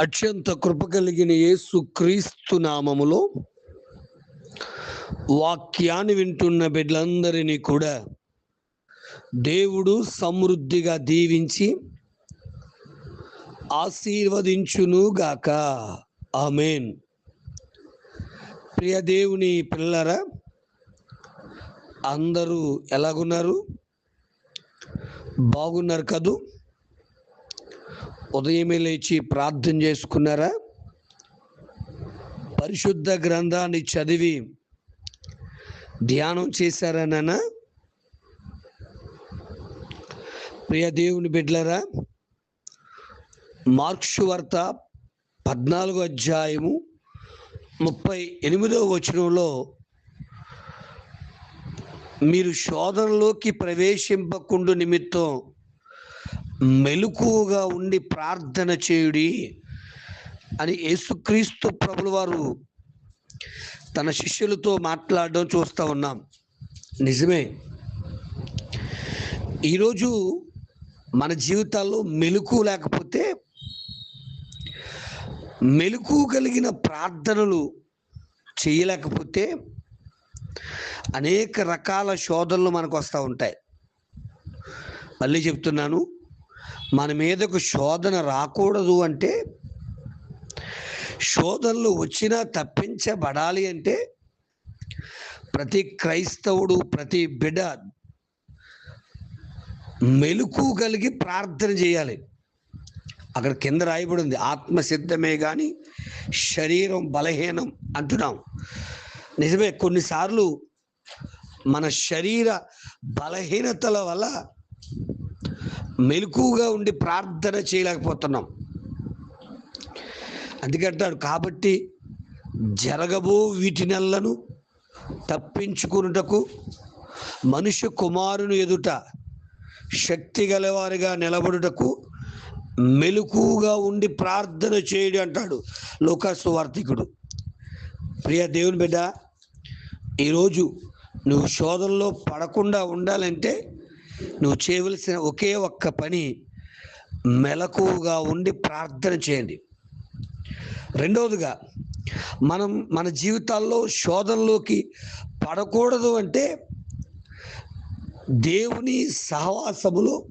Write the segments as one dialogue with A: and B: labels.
A: అత్యంత కృప కలిగిన యేసు క్రీస్తు నామములో వాక్యాన్ని వింటున్న బిడ్డలందరినీ కూడా దేవుడు సమృద్ధిగా దీవించి ఆశీర్వదించును గాక ఆమెన్. ప్రియ దేవుని పిల్లరా అందరూ ఎలాగున్నారు? బాగున్నారు కదూ? ఉదయమే లేచి ప్రార్థన చేసుకున్నారా? పరిశుద్ధ గ్రంథాన్ని చదివి ధ్యానం చేశారా నాన్న? ప్రియ దేవుని బిడ్లరా మార్క్స్ వార్త పద్నాలుగో అధ్యాయము ముప్పై ఎనిమిదవ వచనంలో మీరు శోధనలోకి ప్రవేశింపకుండా నిమిత్తం మెలకువగా ఉండి ప్రార్థన చేయుడి అని యేసుక్రీస్తు ప్రభుల వారు తన శిష్యులతో మాట్లాడడం చూస్తూ ఉన్నాం. నిజమే. ఈరోజు మన జీవితాల్లో మెలకు లేకపోతే మెలకు కలిగిన ప్రార్థనలు చేయలేకపోతే అనేక రకాల శోధనలు మనకు వస్తూ ఉంటాయి. మళ్ళీ చెప్తున్నాను. మన మీదకు శోధన రాకూడదు అంటే శోధనలు వచ్చినా తప్పించబడాలి అంటే ప్రతి క్రైస్తవుడు ప్రతి బిడ మెలకు కలిగి ప్రార్థన చేయాలి. అక్కడ కింద రాయబడి ఉంది ఆత్మసిద్ధమే కానీ శరీరం బలహీనం అంటున్నాం. నిజమే కొన్నిసార్లు మన శరీర బలహీనతల వల్ల మెలకుగా ఉండి ప్రార్థన చేయలేకపోతున్నాం. అందుకంటాడు కాబట్టి జరగబో వీటినెల్లను తప్పించుకున్నటకు మనుష్య కుమారుని ఎదుట శక్తి గలవారిగా నిలబడుటకు మెలకుగా ఉండి ప్రార్థన చేయడు అంటాడు లోకాసు వార్తికుడు. ప్రియ దేవుని బిడ్డ ఈరోజు నువ్వు శోధనలో పడకుండా ఉండాలంటే నువ్వు చేయవలసిన ఒకే ఒక్క పని మెలకువగా ఉండి ప్రార్థన చేయండి. రెండవదిగా మనం మన జీవితాల్లో శోధనలోకి పడకూడదు అంటే దేవుని సహవాసములు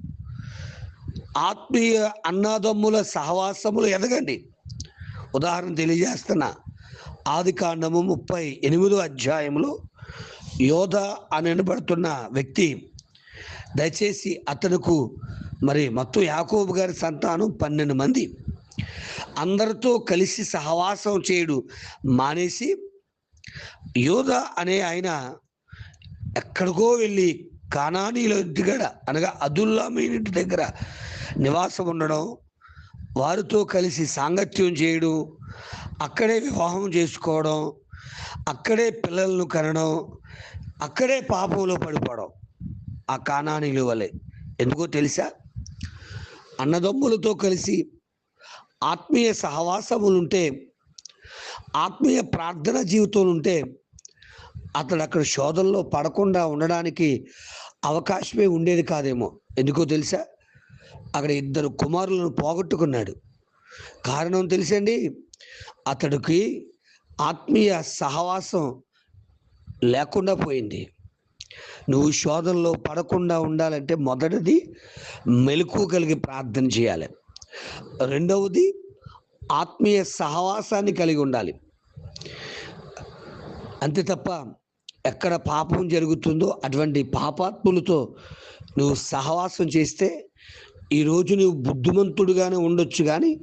A: ఆత్మీయ అన్నాదమ్ముల సహవాసములు ఎదగండి. ఉదాహరణ తెలియజేస్తున్నా ఆది కాండము ముప్పై ఎనిమిదో అధ్యాయంలో యోధ అని అనబడుతున్న వ్యక్తి దయచేసి అతనుకు మరి మొత్తం యాకోబు గారి సంతానం పన్నెండు మంది. అందరితో కలిసి సహవాసం చేయడు మానేసి యోధ అనే ఆయన ఎక్కడికో వెళ్ళి కానానీల దగ్గర అనగా అదుల్లామీనింటి దగ్గర నివాసం ఉండడం వారితో కలిసి సాంగత్యం చేయడం అక్కడే వివాహం చేసుకోవడం అక్కడే పిల్లలను కనడం అక్కడే పాపంలో పడిపోవడం. ఆ కానానీల వలె. ఎందుకో తెలుసా? అన్నదమ్ములతో కలిసి ఆత్మీయ సహవాసములుంటే ఆత్మీయ ప్రార్థన జీవితం ఉంటే అతడు అక్కడ శోధనలో పడకుండా ఉండడానికి అవకాశమే ఉండేది కాదేమో. ఎందుకో తెలుసా? అక్కడ ఇద్దరు కుమారులను పోగొట్టుకున్నాడు. కారణం తెలుసండి? అతడికి ఆత్మీయ సహవాసం లేకుండా పోయింది. నువ్వు శోధనలో పడకుండా ఉండాలంటే మొదటిది మెలకు కలిగి ప్రార్థన చేయాలి. రెండవది ఆత్మీయ సహవాసాన్ని కలిగి ఉండాలి. అంతే తప్ప ఎక్కడ పాపం జరుగుతుందో అటువంటి పాపాత్ములతో నువ్వు సహవాసం చేస్తే ఈరోజు నువ్వు బుద్ధిమంతుడుగానే ఉండొచ్చు కానీ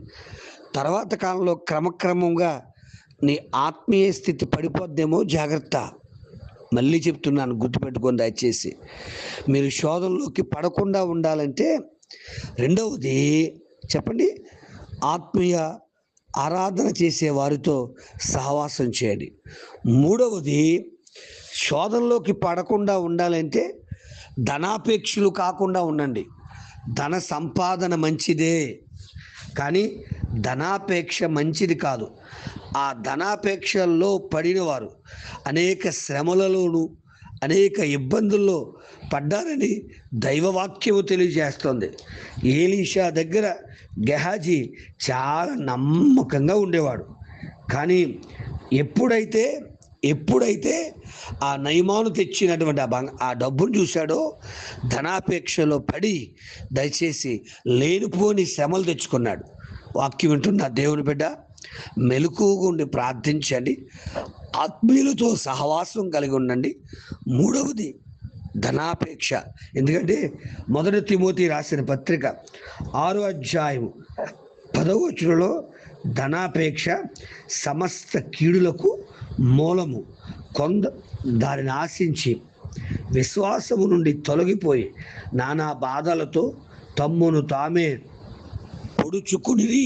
A: తర్వాత కాలంలో క్రమక్రమంగా నీ ఆత్మీయ స్థితి పడిపోద్దేమో జాగ్రత్త. మళ్ళీ చెప్తున్నాను గుర్తుపెట్టుకొని దయచేసి. మీరు శోధనలోకి పడకుండా ఉండాలంటే రెండవది చెప్పండి ఆత్మీయ ఆరాధన చేసే వారితో సహవాసం చేయండి. మూడవది శోధనలోకి పడకుండా ఉండాలంటే ధనాపేక్షలు కాకుండా ఉండండి. ధన సంపాదన మంచిదే కానీ ధనాపేక్ష మంచిది కాదు. ఆ ధనాపేక్షల్లో పడిన వారు అనేక శ్రమలలోనూ అనేక ఇబ్బందుల్లో పడ్డారని దైవవాక్యము తెలియజేస్తోంది. ఏలీషా దగ్గర గెహాజీ చాలా నమ్మకంగా ఉండేవాడు. కానీ ఎప్పుడైతే ఎప్పుడైతే ఆ నయమాను తెచ్చినటువంటి ఆ బంగ ఆ డబ్బును చూశాడో ధనాపేక్షలో పడి దయచేసి లేనిపోని శ్రమలు తెచ్చుకున్నాడు. వాక్యం వింటున్న దేవుని బిడ్డ? మెలకువగా ఉండి ప్రార్థించండి. ఆత్మీయులతో సహవాసం కలిగి ఉండండి. మూడవది ధనాపేక్ష. ఎందుకంటే మొదటి తిమోతి రాసిన పత్రిక ఆరో అధ్యాయం పదవచనలో ధనాపేక్ష సమస్త కీడులకు మూలము. కొంద దానిని ఆశించి విశ్వాసము నుండి తొలగిపోయి నానా బాధలతో తమ్మును తామే పొడుచుకుని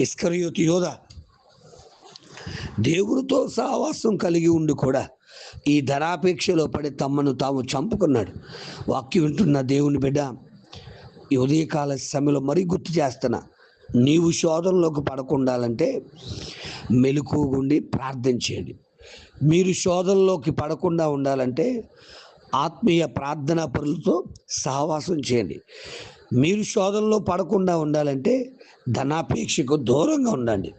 A: ఇస్కరియోతి యోధ దేవుడితో సహవాసం కలిగి ఉండి కూడా ఈ ధనాపేక్షలో పడి తమ్మను తాము చంపుకున్నాడు. వాక్యం వింటున్న దేవుని బిడ్డ ఈ ఉదయకాల సమయంలో మరీ గుర్తు చేస్తున్నా నీవు శోధనలోకి పడకుండాలంటే మెలకుగుండి ప్రార్థించేయండి మీరు శోధనలోకి పడకుండా ఉండాలంటే ఆత్మీయ ప్రార్థనా పరులతో సహవాసం చేయండి. మీరు శోధనలో పడకుండా ఉండాలంటే ధనాపేక్షకు దూరంగా ఉండండి.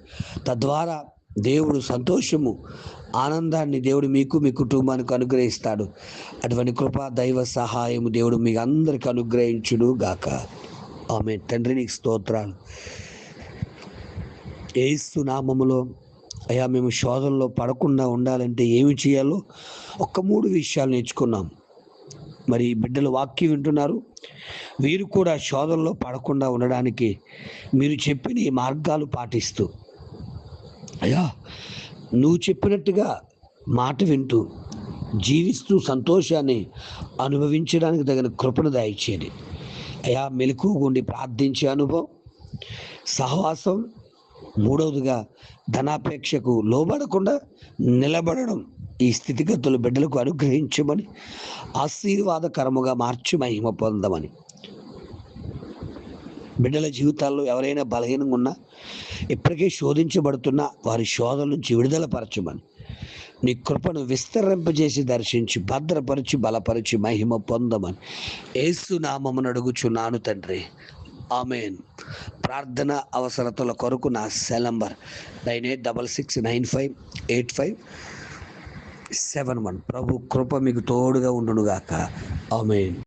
A: తద్వారా దేవుడు సంతోషము ఆనందాన్ని దేవుడు మీకు మీ కుటుంబానికి అనుగ్రహిస్తాడు. అటువంటి కృపా దైవ సహాయము దేవుడు మీకు అందరికి అనుగ్రహించుడు గాక. ఆమె తండ్రి నీకు స్తోత్రాలు. ఏస్తు నామములో అయ్యా మేము శోధనలో పడకుండా ఉండాలంటే ఏమి చేయాలో ఒక్క మూడు విషయాలు నేర్చుకున్నాం. మరి బిడ్డలు వాక్యం వింటున్నారు. వీరు కూడా శోధనలో పడకుండా ఉండడానికి మీరు చెప్పిన ఈ మార్గాలు పాటిస్తూ. అయ్యా నువ్వు చెప్పినట్టుగా మాట వింటూ జీవిస్తూ సంతోషాన్ని అనుభవించడానికి తగిన కృపను దాయిచ్చేది అయా మెలకు ఉండి ప్రార్థించే అనుభవం సహవాసం మూడవదిగా ధనాపేక్షకు లోబడకుండా నిలబడడం ఈ స్థితిగతులు బిడ్డలకు అనుగ్రహించమని ఆశీర్వాదకరముగా మార్చి మహిమ పొందమని. బిడ్డల జీవితాల్లో ఎవరైనా బలహీనంగా ఉన్నా ఇప్పటికే శోధించబడుతున్న వారి శోధన నుంచి విడుదల పరచమని నీ కృపను విస్తరింపజేసి దర్శించి భద్రపరిచి బలపరిచి మహిమ పొందమని. ఏసునామమును అడుగుచున్నాను తండ్రి. ఆమెన్. ప్రార్థన అవసరతల కొరకు నా cell number nine eight double six nine five eight five seven one ప్రభు కృప మీకు తోడుగా ఉండునుగాక. ఆమె